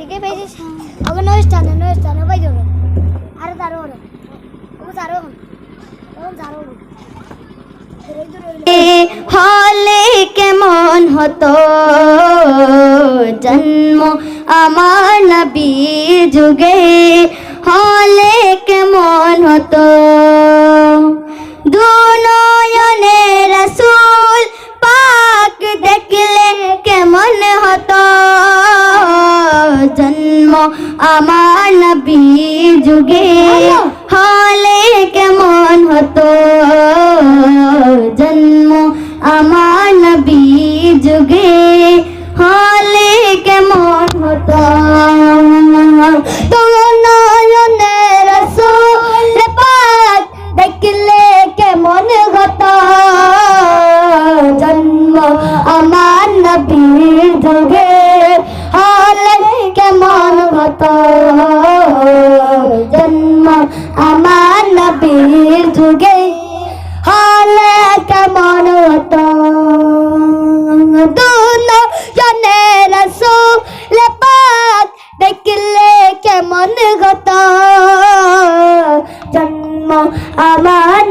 নয় স্থানে নয় স্থানে পাই যাবে আরে তারও হলো ওকে তারও হলো ওকে তারও হলো হলে কেমন হতো? জন্ম আমার নবী যুগে। হলে কেমন হতো? দুনয়নে আমার নবী যুগে হলে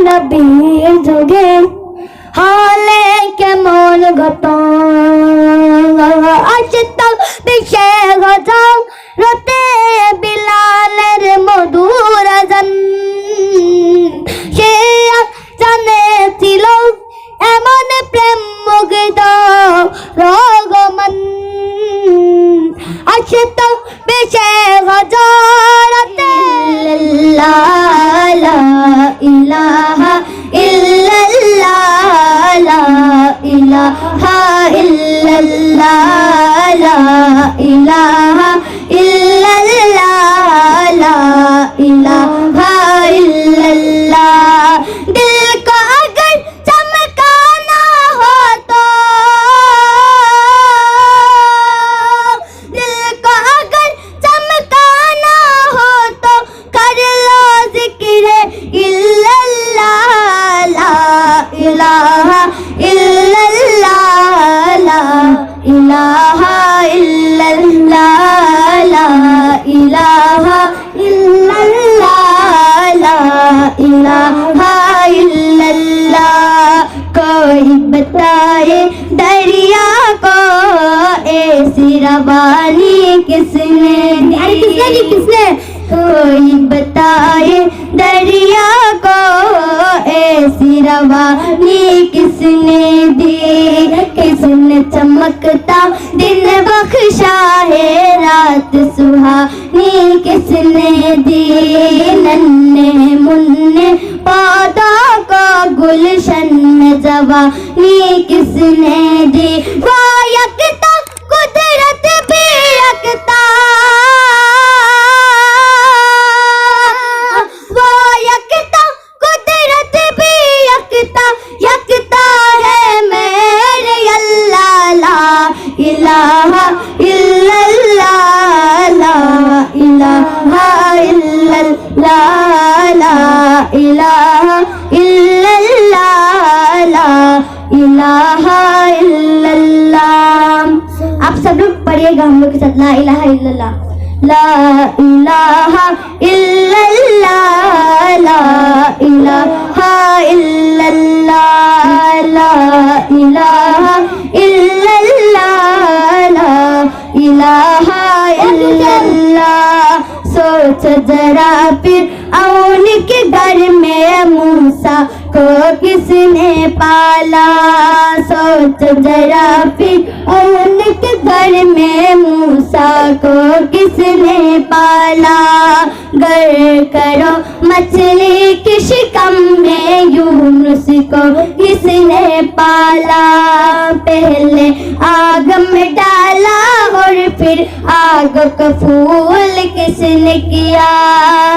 নবীর যুগে হলে কেমন গত আজ তো বিষে গত রতে ইল্লাল্লাহ قبالی کس نے دی کوئی بتائے دریا کو ایسی روانی کس نے دی؟ کس نے چمکتا دن بخشا ہے رات سہانی کس نے دی؟ ننے منے پودا کو گلشن میں جوانی کس نے دی؟ وہ یکتا भी यकता वो यकता कुदरत भी यकता यकता है मेरे अल्लाह ला इलाहा इल्लल्लाह ला इलाहा इल्लल्लाह ला इलाहा इल्लल्लाह ला इलाहा پڑھیے گا ہم لوگ کے ساتھ۔ لا الہ الا اللہ۔ لا الہ الا اللہ۔ لا الہ الا اللہ۔ لا الہ الا اللہ۔ لا الہ الا اللہ۔ سوچ ذرا پھر اون کے گھر میں موسیٰ کو کس نے پالا؟ سوچ ذرا پھر اون کے میں موسا کو کس نے پالا؟ گر کرو مچھلی کے شکم میں یونس کو کس نے پالا؟ پہلے آگ میں ڈالا اور پھر آگ کا پھول کس نے کیا؟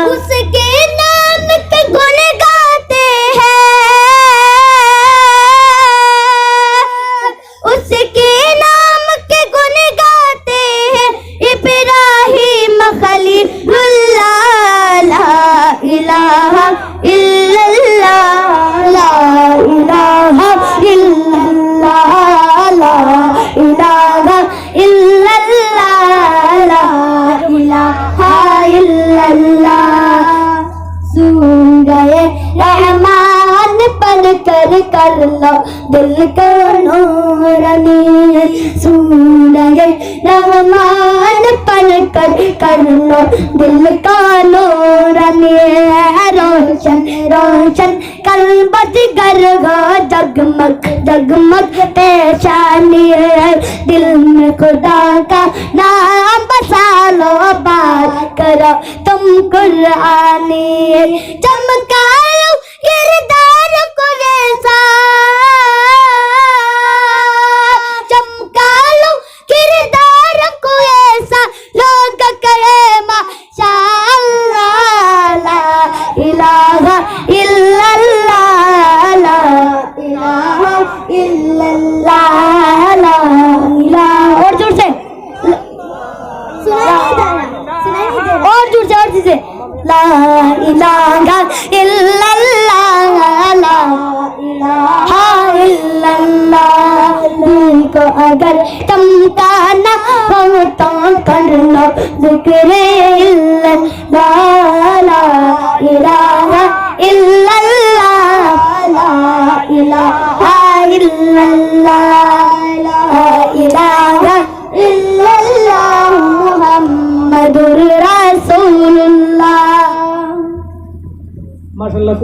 اس کے نام کا گنگا سیر کر لو دل کا نورنی سورج رحمان پل کر کر لو دل کا نورنی روشن روشن کر بد گر گو جگمگ جگمگ پیشانی دل میں خدا کا نام بسا لو بات کرو تم قرآنی چمکاؤ گردہ করে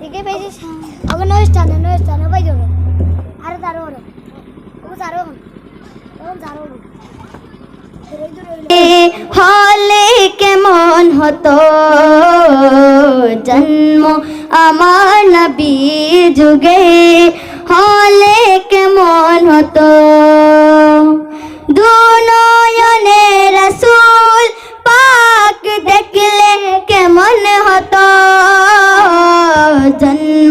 দেখে পেয়েছি ওকে নয়েস টানে নয়েস টানে পাই দেবো আরে তারও হলো। ওকে তারও হলো। তখন তারও হলো। হলে কেমন হতো? জন্ম আমার নবী যুগে। হলে কেমন হতো? দুন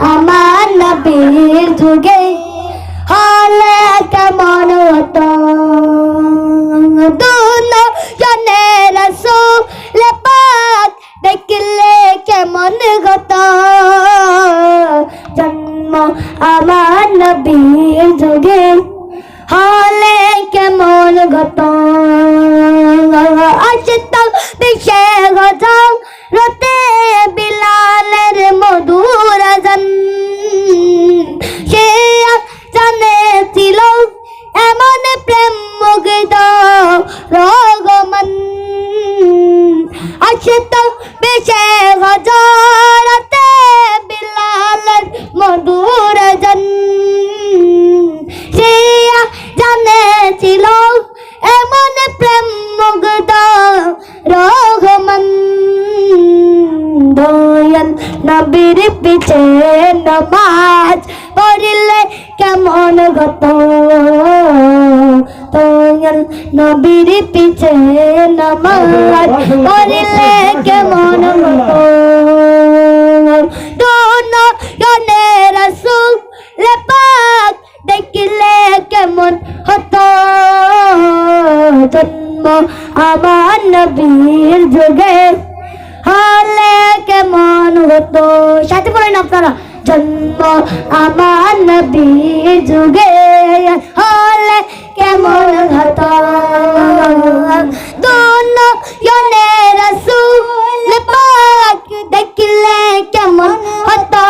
a নবীর নমাজ পড়িলে কেমন গত? দয়াল নবীর পিছে নমাজ পড়িলে কেমন গত? দোনো জনে রসুল পাক দেখলে কেমন হতো? জন্ম আমার নবীর যুগে হলে কেমন হতো? সাথে পড়েন আপনারা, জন্ম আমার নবীর যুগে হলে কেমন হতো? জনে রসুল পাক দেখলে কেমন হতো?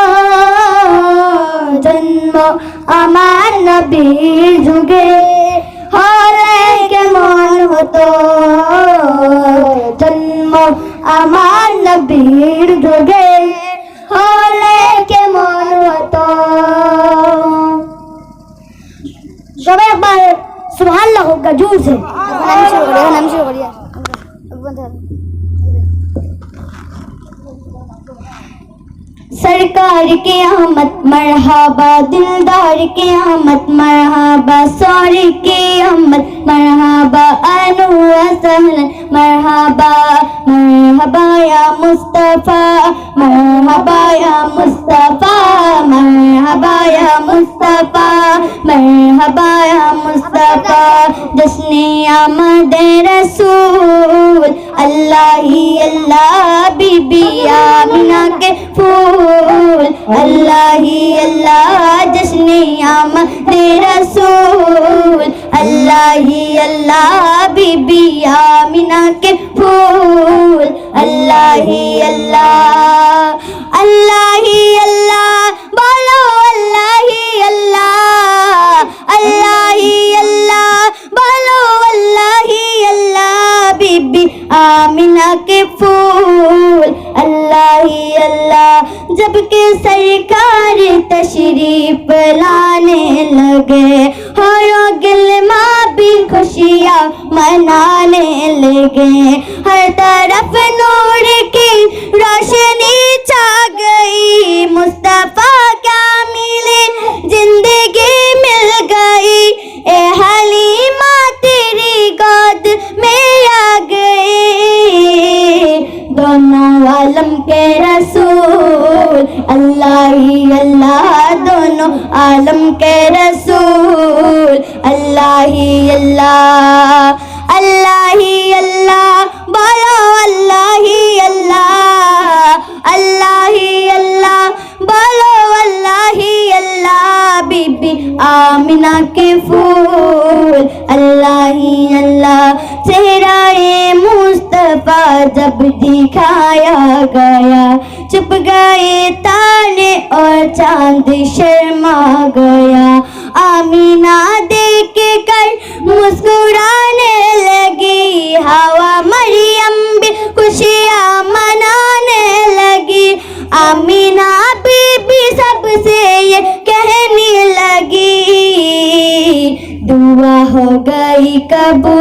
জন্ম আমার নবীর যুগে হলে কেমন হতো? সবাই একবার সুবহানাল্লাহ লাগুক জোর সে। আমি শুরু করি শুরু করি سرکار کے احمد مرحبا، دلدار کے احمد مرحبا، سور کے احمد مرحبا انو سہل مرحبا مرحبا یا مصطفیٰ، مرحبا یا مصطفیٰ، مرحبا یا مصطفیٰ، مرحبا یا مصطفیٰ، جشن آمد رسول، اللہ ہی اللہ، بی بی آمد রসুল আল্লাহি আল্লাহ বিবি আমিনাকে ফুল আল্লাহি আল্লাহ আল্লাহ آمینہ کے پھول، اللہ ہی اللہ۔ جب سرکار تشریف لانے لگے ہر گل ماں بھی خوشیاں منانے لگے۔ ہر طرف نور کی روشنی چھا گئی۔ مصطفیٰ کیا ملے؟ زندگی مل گئی۔ اے حلیم अल्लाह ही अल्लाह दोनों आलम के रसूल अल्लाह ही अल्लाह अल्लाह ही अल्लाह बोलो अल्लाह ही अल्लाह अल्लाह ही अल्लाह बोलो अल्लाह ही अल्लाह बीबी आमिना के फूल अल्लाह ही अल्लाह चेहरा ए मुस्तफा जब दिखाया गया چھپ گئے تارے اور چاند شرما گیا۔ آمینہ دیکھ کر مسکرانے لگی۔ ہوا مریم بھی خوشیاں منانے لگی۔ آمینہ بی بی سب سے یہ کہنے لگی۔ دعا ہو گئی کبو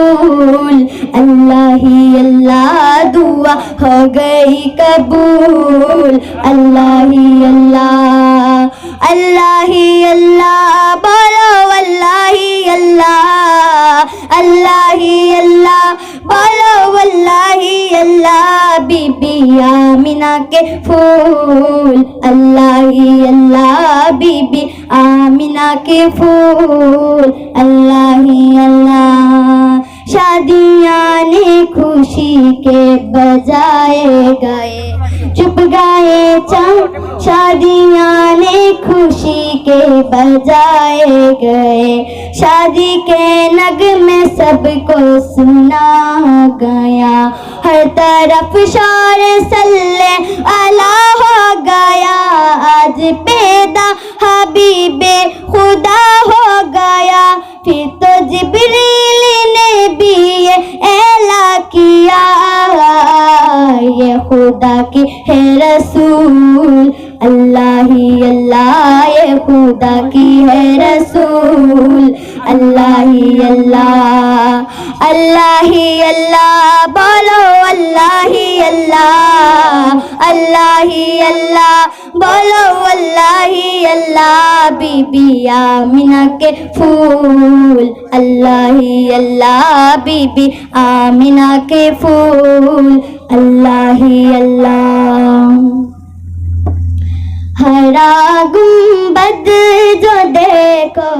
हो गई कबूल अल्लाह ही अल्लाह अल्लाह ही अल्लाह बोलो अल्लाह ही अल्लाह अल्लाह ही अल्लाह बोलो अल्लाह ही अल्लाह बीबी आमिना के फूल अल्लाह ही अल्लाह बीबी आमिना के फूल अल्लाह ही अल्लाह شادیاں نے خوشی کے بجائے گئے چپ گائے چاند۔ شادیاں نے خوشی کے بجائے گئے شادی کے نگ میں سب کو سنا گیا ہر طرف شور سلے اللہ ہو گیا آج پیدا حبیب خدا ہو گیا پھر تو جبریل نے بھی یہ اعلا کیا۔ یہ خدا کی ہے رسول۔ اللہ ہی اللہ، یہ خدا کی ہے رسول۔ ही अल्लाह अल्लाह ही अल्लाह बोलो अल्लाह ही अल्लाह अल्लाह ही अल्लाह बोलो अल्लाह ही अल्लाह बीबी आमिना के फूल अल्लाह ही अल्लाह बीबी आमिना के फूल अल्लाह ही अल्लाह हरा गुंबद जो देखो